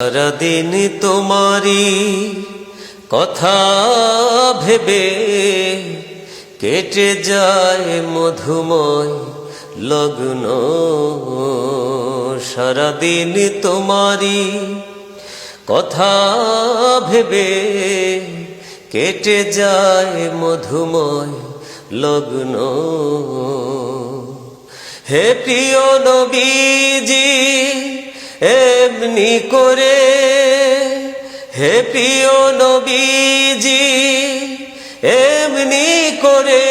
সারাদিন তোমারি কথা ভেবে কেটে যায় মধুময় লগ্ন। সারাদিন তোমারি কথা ভেবে কেটে যায় মধুময় লগ্ন। হে প্রিয় নবীজি এমনি করে, হে প্রিয় নবীজি, এমনি করে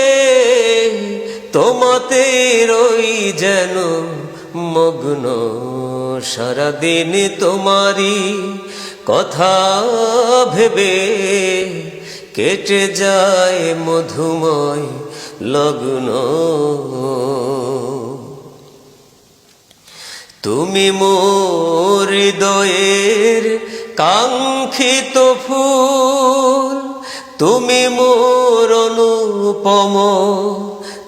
তোমাতে রই যেন মগ্ন সারাদিন তোমারি কথা ভেবে কেটে যায় মধুময় লগ্ন। তুমি মোর হৃদয়ের কাঙ্ক্ষিত ফুল, তুমি মোর অনুপম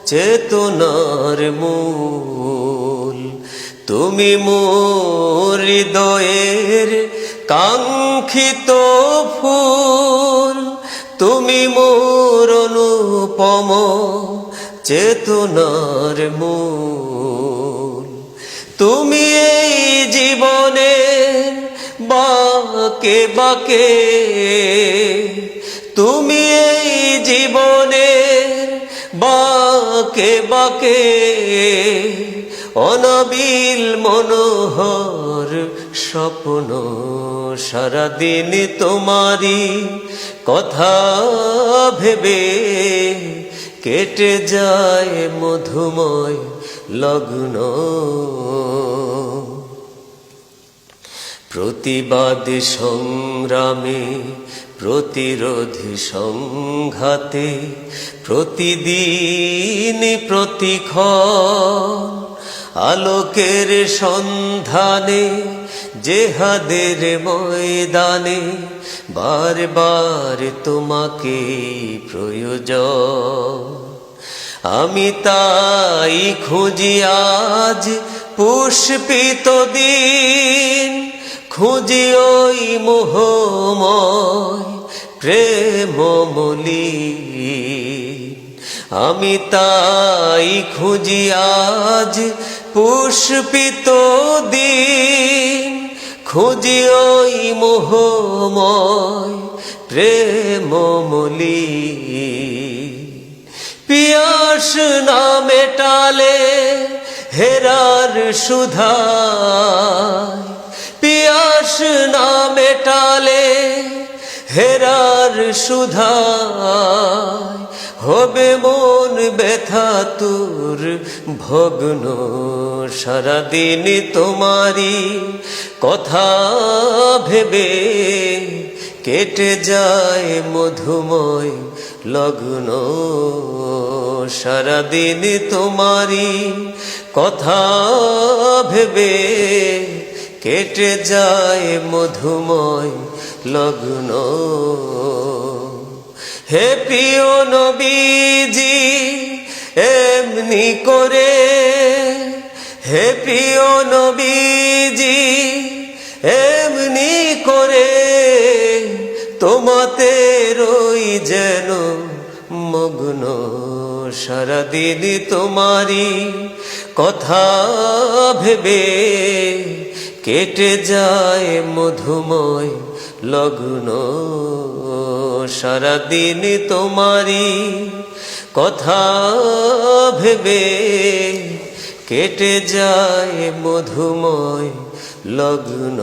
চেতনার মূল। তুমি মোর হৃদয়ের কাঙ্ক্ষিত ফুল, তুমি মোর অনুপম চেতনার মূল। তুমি এই জীবনে বাকে বাকে, তুমি এই জীবনে বাকে বাকে, অনবিল মনোহর স্বপ্ন সারাদিন তোমারি কথা ভেবে কেটে যায় মধুময় লগ্ন। প্রতিবাদ সংগ্রামে প্রতিরোধ সংঘাতে প্রতিদিন প্রতিক্ষণ আলোকের সন্ধানে জেহাদের ময়দানে বারবার তোমাকে প্রয়োজন। আমি তাই খুঁজি আজ পুষ্পিত দিন। খুঁজি ওই মোহময় প্রেমমলি আমি তাই খুঁজি আজ পুষ্পিত দিন। খুঁজি ওই মোহময় প্রেমমলি পিয়াস না মেটালে হেরার সুধা পিয়াস না মেটালে হেরার সুধা হবে মন ব্যথা তোর ভগ্ন, সারাদিন তোমারি কথা ভেবে কেটে যায় মধুময় লগ্ন, সারাদিন তোমারি কথা ভেবে কেটে যায় মধুময় লগ্ন। হে প্রিয় নবীজি, এমনি করে হে প্রিয় নবীজি, এমনি করে তোমাতে রই যেন মগ্ন, সারাদিন তোমারি কথা ভেবে কেটে যায় মধুময় লগ্ন, সারাদিন তোমারি কথা ভেবে কেটে যায় মধুময় লগ্ন।